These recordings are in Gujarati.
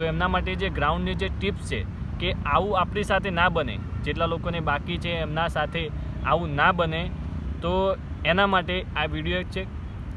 તો એમના માટે જે ગ્રાઉન્ડની જે ટિપ્સ છે કે આવું આપણી સાથે ના બને, જેટલા લોકોને બાકી છે એમના સાથે આવું ના બને, તો એના માટે આ વીડિયો છે.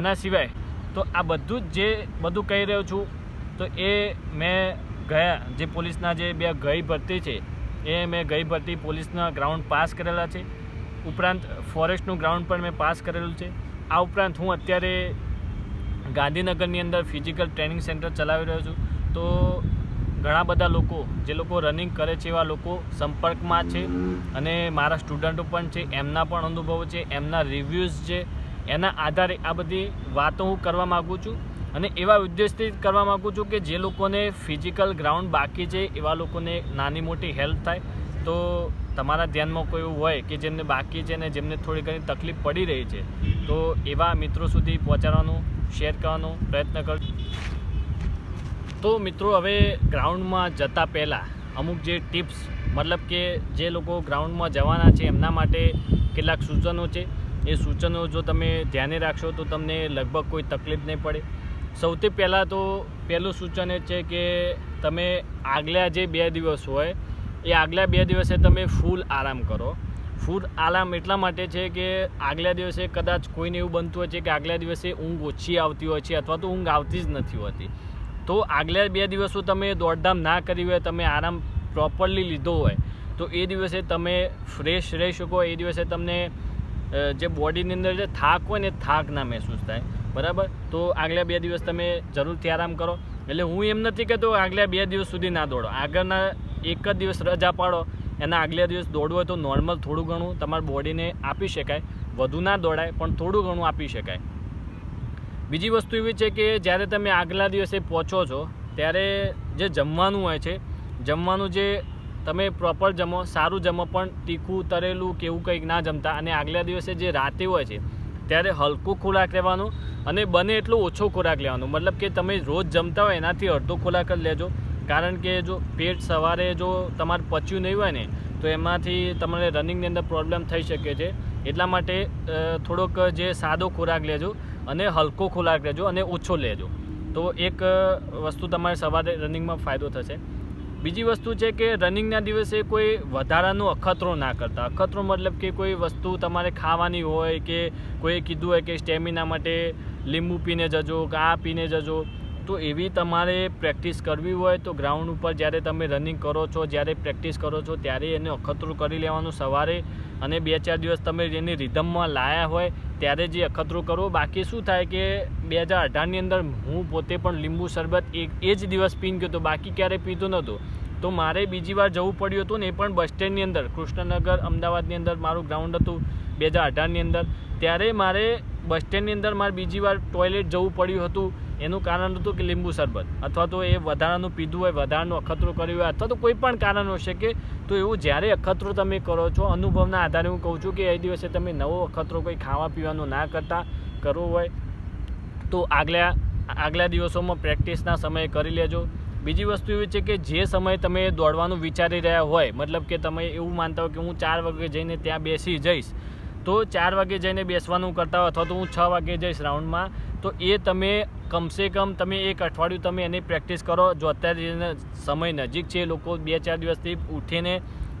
એના સિવાય તો આ બધું જ જે બધું કહી રહ્યો છું, તો એ મેં ગયા, જે પોલીસના જે બે ગઈ ભરતી છે, એ મેં ગઈ ભરતી પોલીસના ગ્રાઉન્ડ પાસ કરેલા છે. ઉપરાંત ફોરેસ્ટનું ગ્રાઉન્ડ પણ મેં પાસ કરેલું છે. આ ઉપરાંત હું અત્યારે ગાંધીનગરની અંદર ફિઝિકલ ટ્રેનિંગ સેન્ટર ચલાવી રહ્યો છું. તો ઘણા બધા લોકો, જે લોકો રનિંગ કરે છે એવા લોકો સંપર્કમાં છે અને મારા સ્ટુડન્ટો પણ છે, એમના પણ અનુભવો છે, એમના રિવ્યૂઝ છે, એના આધારે આ બધી વાતો હું કરવા માગું છું અને એવા ઉદ્દેશથી કરવા માગું છું કે જે લોકોને ફિઝિકલ ગ્રાઉન્ડ બાકી છે, એવા લોકોને નાની મોટી હેલ્પ થાય. તો તમારા ધ્યાનમાં કોઈ એવું હોય કે જેમને બાકી છે ને જેમને થોડી ઘણી તકલીફ પડી રહી છે, તો એવા મિત્રો સુધી પહોંચાડવાનું શેર કરવાનો પ્રયત્ન કરજો તો મિત્રો, હવે ગ્રાઉન્ડમાં જતા પહેલાં અમુક જે ટિપ્સ મતલબ કે જે લોકો ગ્રાઉન્ડમાં જવાના છે, એમના માટે કેટલાક સૂચનો છે. એ સૂચનો જો તમે ધ્યાને રાખશો, તો તમને લગભગ કોઈ તકલીફ નહીં પડે. સૌથી પહેલાં તો પહેલું સૂચન એ છે કે તમે આગલા જે બે દિવસ હોય, એ આગલા બે દિવસે તમે ફૂલ આરામ કરો. ફૂલ આરામ એટલા માટે છે કે આગલા દિવસે કદાચ કોઈને એવું બનતું હોય છે કે આગલા દિવસે ઊંઘ ઓછી આવતી હોય છે, અથવા તો ઊંઘ આવતી જ નથી હોતી. તો આગલા બે દિવસો તમે દોડધામ ના કરી હોય, તમે આરામ પ્રોપરલી લીધો હોય, તો એ દિવસે તમે ફ્રેશ રહી શકો. એ દિવસે તમને જે બોડીની અંદર જે થાક હોય ને થાક ના મહેસૂસ થાય. બરાબર? તો આગલા બે દિવસ તમે જરૂરથી આરામ કરો. એટલે હું એમ નથી કહેતો આગલા બે દિવસ સુધી ના દોડો. આગળના એક જ દિવસ રજા પાડો. એના આગલા દિવસ દોડવું હોય તો નોર્મલ થોડું ઘણું તમારા બોડીને આપી શકાય. વધુ ના દોડાય, પણ થોડું ઘણું આપી શકાય. બીજી વસ્તુ એવી છે કે જ્યારે તમે આગલા દિવસે પહોંચો છો, ત્યારે જે જમવાનું હોય છે, જમવાનું જે તમે પ્રોપર જમો, સારું જમો, પણ તીખું, તરેલું કે એવું કંઈક ના જમતા અને આગલા દિવસે જે રાતે હોય છે, ત્યારે હલકું ખોરાક લેવાનો અને બને એટલો ઓછો ખોરાક લેવાનો. મતલબ કે તમે રોજ જમતા હોય એનાથી અડધો ખોરાક જ લેજો. કારણ કે જો પેટ સવારે જો તમારે પચ્યું નહીં હોય ને, તો એમાંથી તમારે રનિંગની અંદર પ્રોબ્લેમ થઈ શકે છે. એટલા માટે થોડોક જે સાદો ખોરાક લેજો. અને હલકો ખોરાક લેજો અને ઓછો લેજો. તો એક વસ્તુ તમારે સવારે રનિંગમાં ફાયદો થશે. બીજી વસ્તુ છે કે રનિંગના દિવસે કોઈ વધારાનો અખતરો ના કરતા. અખતરો મતલબ કે કોઈ વસ્તુ તમારે ખાવાની હોય કે કોઈ કીધું હોય કે સ્ટેમિના માટે લીંબુ પીને જજો કે આ પીને જજો. તો એવી તમારે પ્રેક્ટિસ કરવી હોય તો ગ્રાઉન્ડ ઉપર જ્યારે તમે રનિંગ કરો છો, જ્યારે પ્રેક્ટિસ કરો છો, ત્યારે એને અખતરું કરી લેવાનું સવારે અને બે ચાર દિવસ તમે એની રિધમમાં લાયા હોય, ત્યારે જે અખતરું કરવું બાકી શું થાય કે બે હજાર અઢારની અંદર હું પોતે પણ લીંબુ શરબત એક, એ જ દિવસ પીન ગયો હતો બાકી ક્યારેય પીતો નહોતો. તો મારે બીજી વાર જવું પડ્યું હતું ને એ પણ બસ સ્ટેન્ડની અંદર, કૃષ્ણનગર, અમદાવાદની અંદર મારું ગ્રાઉન્ડ હતું બે હજાર અઢારની અંદર. ત્યારે મારે બસ સ્ટેન્ડની અંદર મારે બીજી વાર ટોયલેટ જવું પડ્યું હતું. એનું કારણ હતું કે લીંબુ શરબત. અથવા તો એ વધારાનું પીધું હોય, વધારાનું અખતરું કર્યું હોય, અથવા તો કોઈ પણ કારણ હોઈ શકે, તો એવું જ્યારે અખતરો તમે કરો છો, અનુભવના આધારે હું કહું છું કે એ દિવસે તમે નવો અખતરો કોઈ ખાવા પીવાનું ના કરતા કરવું હોય, તો આગલા આગલા દિવસોમાં પ્રેક્ટિસના સમયે કરી લેજો. બીજી વસ્તુ એવી છે કે જે સમયે તમે દોડવાનું વિચારી રહ્યા હોય, મતલબ કે તમે એવું માનતા હોય કે હું ચાર વાગે જઈને ત્યાં બેસી જઈશ, તો ચાર વાગે જઈને બેસવાનું કરતા હોય અથવા તો હું છ વાગે જઈશ રાઉન્ડમાં, તો એ તમે કમસે કમ તમે એક અઠવાડિયું તમે એની પ્રેક્ટિસ કરો. જો અત્યારે સમય નજીક છે લોકો બે ચાર દિવસથી ઉઠીને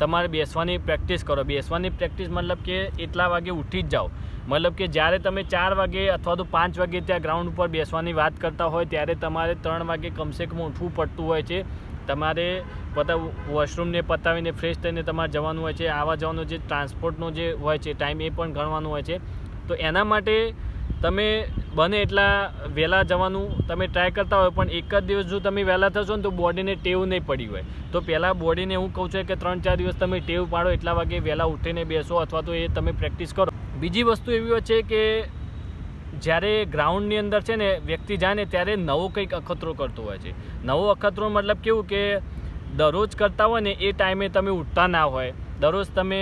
તમારે બેસવાની પ્રેક્ટિસ કરો. બેસવાની પ્રેક્ટિસ મતલબ કે એટલા વાગે ઉઠી જ જાઓ. મતલબ કે જ્યારે તમે ચાર વાગે અથવા તો પાંચ વાગે ત્યાં ગ્રાઉન્ડ ઉપર બેસવાની વાત કરતા હોય, ત્યારે તમારે ત્રણ વાગે કમસે કમ ઉઠવું પડતું હોય છે. તમારે બધા વોશરૂમને પતાવીને ફ્રેશ થઈને તમારે જવાનું હોય છે. આવા જવાનો જે ટ્રાન્સપોર્ટનો જે હોય છે, ટાઈમ એ પણ ગણવાનું હોય છે. તો એના માટે તમે બને એટલા વહેલા જવાનું તમે ટ્રાય કરતા હોય, પણ એક જ દિવસ જો તમે વહેલા થશો ને તો બોડીને ટેવ નહીં પડી હોય. તો પહેલાં બોડીને હું કહું છું કે ત્રણ ચાર દિવસ તમે ટેવ પાડો એટલા વાગે વહેલા ઉઠીને બેસો અથવા તો એ તમે પ્રેક્ટિસ કરો. બીજી વસ્તુ એવી હોય છે કે જ્યારે ગ્રાઉન્ડની અંદર છે ને વ્યક્તિ જાય ને ત્યારે નવો કંઈક અખતરો કરતો હોય છે. નવો અખતરો મતલબ કેવું કે દરરોજ કરતા હોય ને એ ટાઈમે તમે ઉઠતા ના હોય. દરરોજ તમે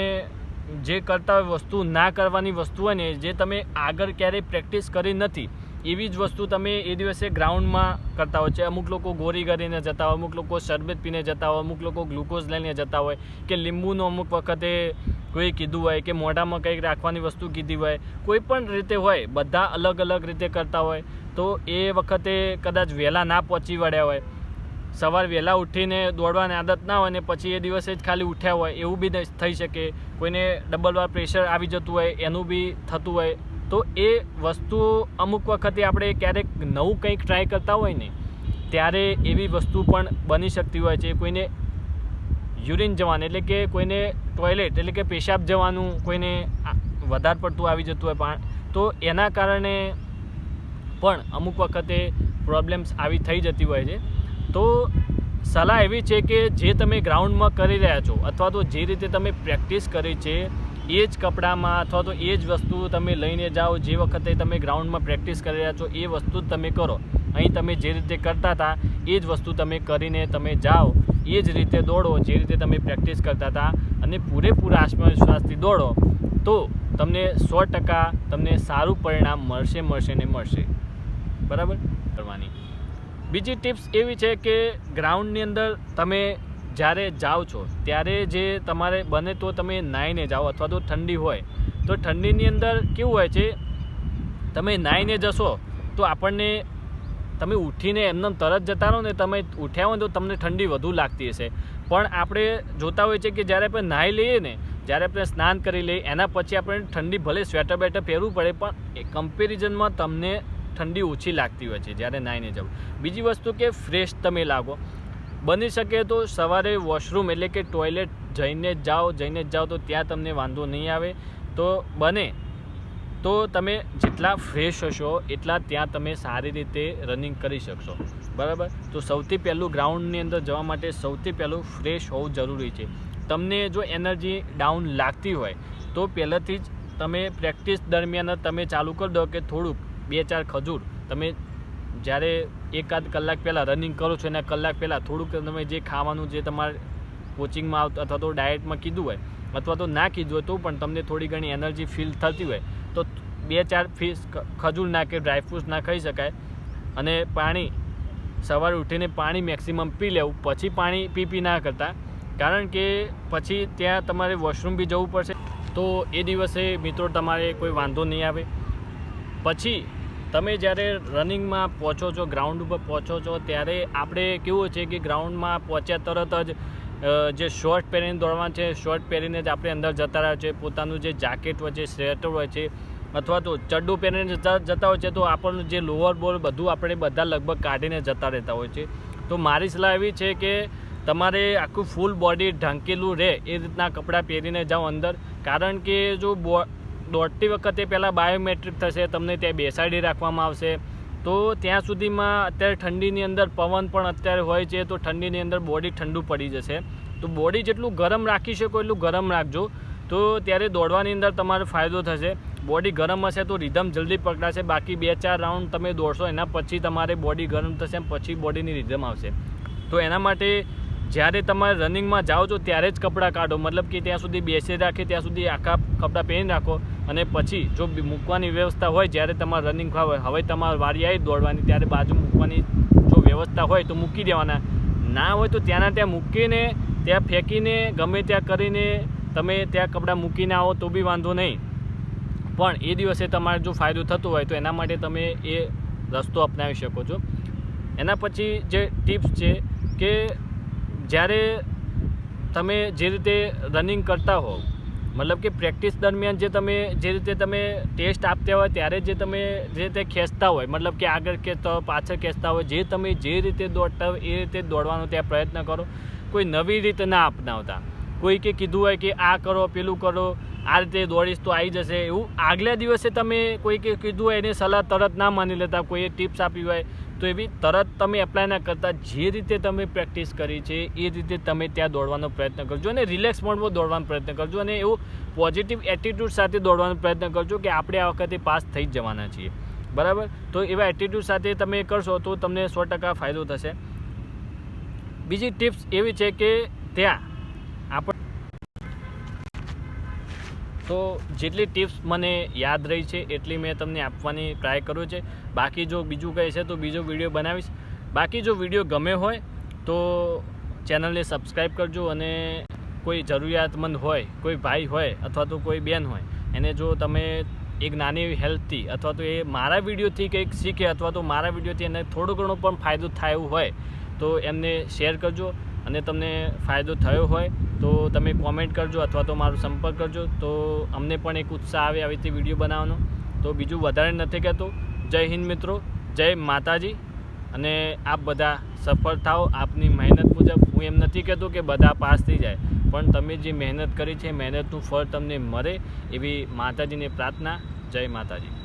જે કરતા હોય વસ્તુ ના કરવાની વસ્તુ હોય ને, જે તમે આગળ ક્યારેય પ્રેક્ટિસ કરી નથી, એવી જ વસ્તુ તમે એ દિવસે ગ્રાઉન્ડમાં કરતા હોય. છે અમુક લોકો ગોરી કરીને જતા હોય, અમુક લોકો શરબત પીને જતા હોય, અમુક લોકો ગ્લુકોઝ લઈને જતા હોય કે લીંબુનું અમુક વખતે કોઈ કીધું હોય કે મોઢામાં કંઈક રાખવાની વસ્તુ કીધી હોય, કોઈ પણ રીતે હોય, બધા અલગ અલગ રીતે કરતા હોય, તો એ વખતે કદાચ વહેલા ના પહોંચી વળ્યા હોય સવાર વહેલા ઉઠીને દોડવાની આદત ના હોય ને પછી એ દિવસે જ ખાલી ઉઠ્યા હોય, એવું બી થઈ શકે. કોઈને ડબલ વાર પ્રેશર આવી જતું હોય, એનું બી થતું હોય. તો એ વસ્તુ અમુક વખતે આપણે ક્યારેક નવું કંઈક ટ્રાય કરતા હોય ને, ત્યારે એવી વસ્તુ પણ બની શકતી હોય છે. કોઈને યુરિન જવાનું, એટલે કે કોઈને ટોયલેટ એટલે કે પેશાબ જવાનું, કોઈને વધારે પડતું આવી જતું હોય પણ, તો એના કારણે પણ અમુક વખતે પ્રોબ્લેમ્સ આવી થઈ જતી હોય છે. તો સલાહ એવી છે કે જે તમે ગ્રાઉન્ડમાં કરી રહ્યા છો અથવા તો જે રીતે તમે પ્રેક્ટિસ કરી છે, એ જ કપડામાં અથવા તો એ જ વસ્તુ તમે લઈને જાઓ, જે વખતે તમે ગ્રાઉન્ડમાં પ્રેક્ટિસ કરી રહ્યા છો, એ વસ્તુ જ તમે કરો. અહીં તમે જે રીતે કરતા હતા, એ જ વસ્તુ તમે કરીને તમે જાઓ, એ જ રીતે દોડો, જે રીતે તમે પ્રેક્ટિસ કરતા હતા અને પૂરેપૂરા આત્મવિશ્વાસથી દોડો, તો તમને સો ટકા તમને સારું પરિણામ મળશે મળશે ને મળશે. બરાબર? કરવાની. બીજી ટિપ્સ એવી છે કે ગ્રાઉન્ડની અંદર તમે જ્યારે જાઓ છો, ત્યારે જે તમારે બને તો તમે નાહીને જાઓ અથવા તો ઠંડી હોય. તો ઠંડીની અંદર કેવું હોય છે, તમે નાહીને જશો તો આપણને તમે ઉઠીને એમને તરત જતા રહો ને તમે ઉઠ્યા હોય તો તમને ઠંડી વધુ લાગતી હશે. પણ આપણે જોતા હોઈએ છીએ કે જ્યારે આપણે નાહી લઈએ ને, જ્યારે આપણે સ્નાન કરી લઈએ, એના પછી આપણે ઠંડી ભલે સ્વેટર બેટર પહેરવું પડે, પણ એ કમ્પેરિઝનમાં તમને ઠંડી ઓછી લાગતી હોય છે જ્યારે નાહીને જવું. બીજી વસ્તુ કે ફ્રેશ તમે લાગો. બની શકે તો સવારે વોશરૂમ એટલે કે ટોયલેટ જઈને જાઓ જઈને જાઓ તો ત્યાં તમને વાંધો નહીં આવે. તો બને. તો તમે જેટલા ફ્રેશ હશો એટલા ત્યાં તમે સારી રીતે રનિંગ કરી શકશો. બરાબર? તો સૌથી પહેલું ગ્રાઉન્ડની અંદર જવા માટે સૌથી પહેલું ફ્રેશ હોવું જરૂરી છે. તમને જો એનર્જી ડાઉન લાગતી હોય, તો પહેલાંથી જ તમે પ્રેક્ટિસ દરમિયાન તમે ચાલુ કરી દો કે થોડુંક બે ચાર ખજૂર. તમે જ્યારે એકાદ કલાક પહેલાં રનિંગ કરો છો, એના કલાક પહેલાં થોડુંક તમે જે ખાવાનું જે તમારે કોચિંગમાં અથવા તો ડાયટમાં કીધું હોય, અથવા તો ના કીધું હોય, તો પણ તમને થોડી ઘણી એનર્જી ફીલ થતી હોય. તો બે ચાર ફીસ ખજૂર ના કે ડ્રાયફ્રૂટ્સ ના ખાઈ શકાય. અને પાણી, સવારે ઉઠીને પાણી મેક્સિમમ પી લેવું. પછી પાણી પી પી ના કરતા. કારણ કે પછી ત્યાં તમારે વોશરૂમ બી જવું પડશે. તો એ દિવસે મિત્રો તમારે કોઈ વાંધો નહીં આવે. પછી તમે જ્યારે રનિંગમાં પહોંચો છો, ગ્રાઉન્ડ ઉપર પહોંચો છો, ત્યારે આપણે કેવું છે કે ગ્રાઉન્ડમાં પહોંચ્યા તરત જ જે શોર્ટ પહેરીને દોડવાનું છે, શોર્ટ પહેરીને જ આપણે અંદર જતા રહ્યા છે, પોતાનું જે જાકેટ હોય છે, સ્વેટર હોય છે, અથવા તો ચડ્ડું પહેરીને જતા જતા હોય છે, તો આપણનું જે લોઅર બોલ બધું આપણે બધા લગભગ કાઢીને જતા રહેતા હોય છે. તો મારી સલાહ એવી છે કે તમારે આખું ફૂલ બોડી ઢંકેલું રહે, એ રીતના કપડાં પહેરીને જાઓ અંદર. કારણ કે જો બો દોડતી વખતે પહેલાં બાયોમેટ્રિક થશે, તમને ત્યાં બેસાડી રાખવામાં આવશે. તો ત્યાં સુધીમાં અત્યારે ઠંડીની અંદર પવન પણ અત્યારે હોય છે, તો ઠંડીની અંદર બોડી ઠંડુ પડી જશે. તો બોડી જેટલું ગરમ રાખી શકો એટલું ગરમ રાખજો. તો ત્યારે દોડવાની અંદર તમારો ફાયદો થશે. બોડી ગરમ હશે તો રિધમ જલ્દી પકડાશે. બાકી બે ચાર રાઉન્ડ તમે દોડશો, એના પછી તમારે બોડી ગરમ થશે પછી બોડીની રિધમ આવશે. તો એના માટે જ્યારે તમારે રનિંગમાં જાઓ છો, ત્યારે જ કપડાં કાઢો. મતલબ કે ત્યાં સુધી બેસી રાખે, ત્યાં સુધી આખા કપડાં પહેરી રાખો. અને પછી જો મૂકવાની વ્યવસ્થા હોય જ્યારે તમારે રનિંગ હોય, હવે તમારે વારી આવી દોડવાની, ત્યારે બાજુ મૂકવાની જો વ્યવસ્થા હોય તો મૂકી દેવાના. ના હોય તો ત્યાંના ત્યાં મૂકીને, ત્યાં ફેંકીને, ગમે ત્યાં કરીને તમે ત્યાં કપડાં મૂકીને આવો તો બી વાંધો નહીં. પણ એ દિવસે તમારે જો ફાયદો થતો હોય તો એના માટે તમે એ રસ્તો અપનાવી શકો છો. એના પછી જે ટિપ્સ છે કે જ્યારે તમે જે રીતે રનિંગ કરતા હો મતલબ કે પ્રેક્ટિસ દરમિયાન જે તમે, જે રીતે તમે ટેસ્ટ આપતા હોય ત્યારે જે તમે જે રીતે ખેંચતા હોય, મતલબ કે આગળ ખેંચતા હોય પાછળ ખેંચતા હોય, જે તમે જે રીતે દોડતા હોય એ રીતે દોડવાનો ત્યાં પ્રયત્ન કરો. કોઈ નવી રીતે ના અપનાવતા. કોઈ કે કીધું હોય કે આ કરો, પેલું કરો, આ રીતે દોડીશ તો આવી જશે એવું. આગલા દિવસે તમે કોઈ કે કીધું હોય એની સલાહ તરત ના માની લેતા કોઈએ ટિપ્સ આપી હોય તો એવી તરત તમે એપ્લાય ના કરતા જે રીતે તમે પ્રેક્ટિસ કરી છે, એ રીતે તમે ત્યાં દોડવાનો પ્રયત્ન કરજો અને રિલેક્સ મોડમાં દોડવાનો પ્રયત્ન કરજો અને એવું પોઝિટિવ એટીટ્યૂડ સાથે દોડવાનો પ્રયત્ન કરજો કે આપણે આ વખતે પાસ થઈ જ જવાના છીએ. બરાબર? તો એવા એટીટ્યૂડ સાથે તમે કરશો તો તમને સો ટકા ફાયદો થશે. બીજી ટિપ્સ એવી છે કે ત્યાં આપણે તો જેટલી ટિપ્સ મને યાદ રહી છે, એટલી મેં તમને આપવાની ટ્રાય કર્યો છે. બાકી જો બીજું કંઈ છે તો બીજો વીડિયો બનાવીશ. બાકી જો વીડિયો ગમે હોય તો ચેનલને સબસ્ક્રાઈબ કરજો અને કોઈ જરૂરિયાતમંદ હોય, કોઈ ભાઈ હોય અથવા તો કોઈ બેન હોય, એને જો તમે એક નાની એવી હેલ્પથી અથવા તો એ મારા વિડીયોથી કંઈક શીખે અથવા તો મારા વિડીયોથી એને થોડો ઘણો પણ ફાયદો થાય એવું હોય તો એમને શેર કરજો અને તમને ફાયદો થયો હોય તો તમે કોમેન્ટ કરજો અથવા તો મારો સંપર્ક કરજો. તો અમને પણ એક ઉત્સાહ આવે આવી રીતે વીડિયો બનાવવાનો. તો બીજું વધારે નથી કહેતો. જય હિન્દ મિત્રો. જય માતાજી. અને આપ બધા સફળ થાઓ. આપની મહેનત મુજબ. હું એમ નથી કહેતો કે બધા પાસ થઈ જાય. પણ તમે જે મહેનત કરી છે, મહેનતનું ફળ તમને મળે એવી માતાજીને પ્રાર્થના. જય માતાજી.